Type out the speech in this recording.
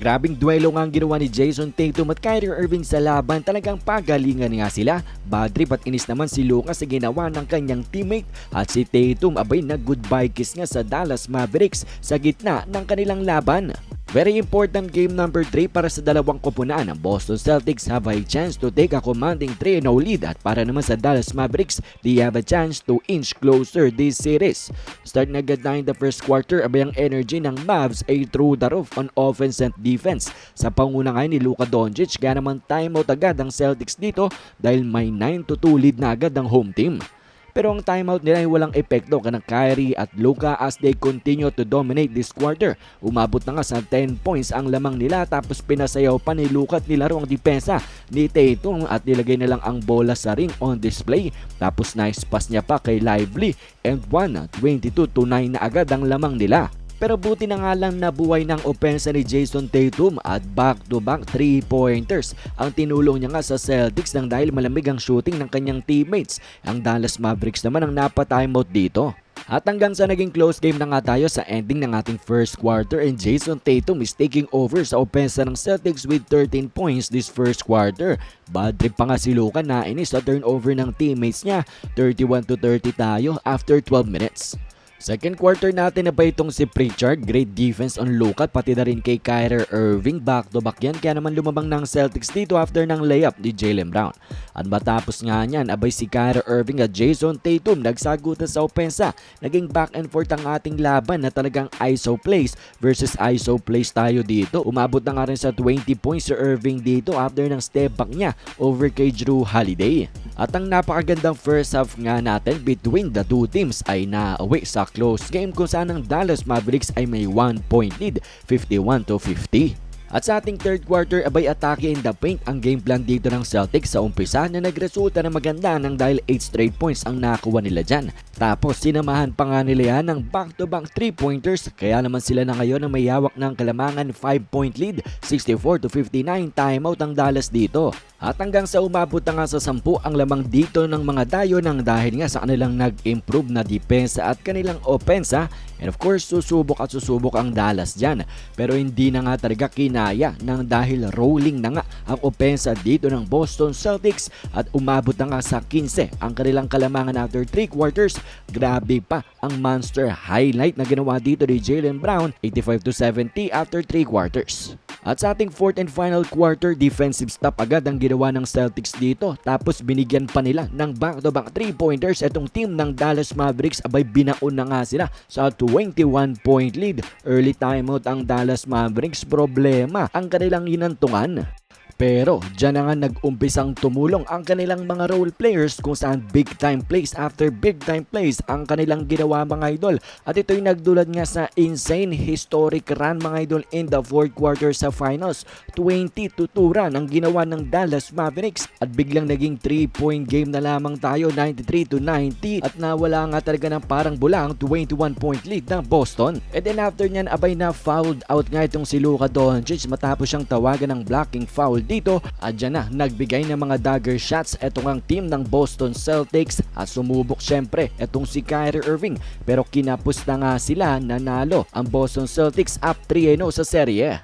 Grabing duelo nga ang ginawa ni Jason Tatum at Kyrie Irving sa laban. Talagang pagalingan nga sila. Bad trip at inis naman si Lucas sa ginawa ng kanyang teammate. At si Tatum abay nag-goodbye kiss nga sa Dallas Mavericks sa gitna ng kanilang laban. Very important game number 3 para sa dalawang koponan. Ang Boston Celtics have a chance to take a commanding 3-0 lead at para naman sa Dallas Mavericks, they have a chance to inch closer this series. Start na agad in the first quarter, abay ang energy ng Mavs ay through the roof on offense and defense. Sa panguna ngayon ni Luka Doncic, kaya naman timeout agad ang Celtics dito dahil may 9-2 lead na agad ang home team. Pero ang timeout nila ay walang epekto kanang Kyrie at Luka as they continue to dominate this quarter. Umabot na nga sa 10 points ang lamang nila tapos pinasayaw pa ni Luka at nilaro ang depensa ni Tatum at nilagay na lang ang bola sa ring on display. Tapos nice pass niya pa kay Lively and 1 22 to 9 na agad ang lamang nila. Pero buti na nga lang nabuhay ng opensa ni Jason Tatum at back-to-back 3-pointers ang tinulong niya nga sa Celtics nang dahil malamig ang shooting ng kanyang teammates. Ang Dallas Mavericks naman ang napa-timeout dito. At hanggang sa naging close game na nga tayo sa ending ng ating first quarter and Jason Tatum is taking over sa opensa ng Celtics with 13 points this first quarter. Bad trip pa nga si Luka na inis sa turnover ng teammates niya. 31 to 30 tayo after 12 minutes. Second quarter natin na ba itong si Pritchard, great defense on Luka pati na rin kay Kyrie Irving back to back yan kaya naman lumabang ng Celtics dito after ng layup ni Jalen Brown. At matapos nga niyan, abay si Kyrie Irving at Jason Tatum nagsagutan sa opensa. Naging back and forth ang ating laban na talagang ISO plays versus ISO plays tayo dito. Umabot na nga rin sa 20 points si Irving dito after ng step back niya over kay Drew Holiday. At ang napakagandang first half nga natin between the two teams ay nauwi sa close game kung saan ang Dallas Mavericks ay may 1 point lead, 51 to 50. At sa ating third quarter, abay atake in the paint ang game plan dito ng Celtics sa umpisa na nagresulta na maganda ng dahil 8 straight points ang nakuha nila dyan. Tapos sinamahan pa nga nila yan ng back-to-back 3-pointers kaya naman sila na ngayon ang may hawak ng kalamangan 5-point lead, 64 to 59 timeout ang Dallas dito. At hanggang sa umabot na nga sa 10 ang lamang dito ng mga dayo ng dahil nga sa kanilang nag-improve na depensa at kanilang opensa and of course susubok at susubok ang Dallas dyan. Pero hindi na nga talaga kinaya ng dahil rolling na nga ang opensa dito ng Boston Celtics at umabot na nga sa 15 ang kanilang kalamangan after 3 quarters. Grabe pa ang monster highlight na ginawa dito ni Jalen Brown 85 to 70 after 3 quarters. At sa ating fourth and final quarter, defensive stop agad ang ginawa ng Celtics dito. Tapos binigyan pa nila ng back-to-back 3-pointers. Itong team ng Dallas Mavericks abay binaon na nga sila sa 21-point lead. Early timeout ang Dallas Mavericks. Problema ang kanilang inantungan. Pero dyan na nga nag-umpisang tumulong ang kanilang mga role players kung saan big time plays after big time plays ang kanilang ginawa mga idol. At ito'y nagdulad nga sa insane historic run mga idol in the fourth quarter sa finals. 20 to 2 run ang ginawa ng Dallas Mavericks at biglang naging 3 point game na lamang tayo 93 to 90 at nawala nga talaga ng parang bulang 21 point lead ng Boston. And then after nyan abay na fouled out nga itong si Luka Doncic matapos siyang tawagan ng blocking foul dito at dyan na nagbigay ng mga dagger shots. Etong ang team ng Boston Celtics. At sumubok syempre etong si Kyrie Irving. Pero kinapos na nga sila nanalo ang Boston Celtics up 3-0 sa serye.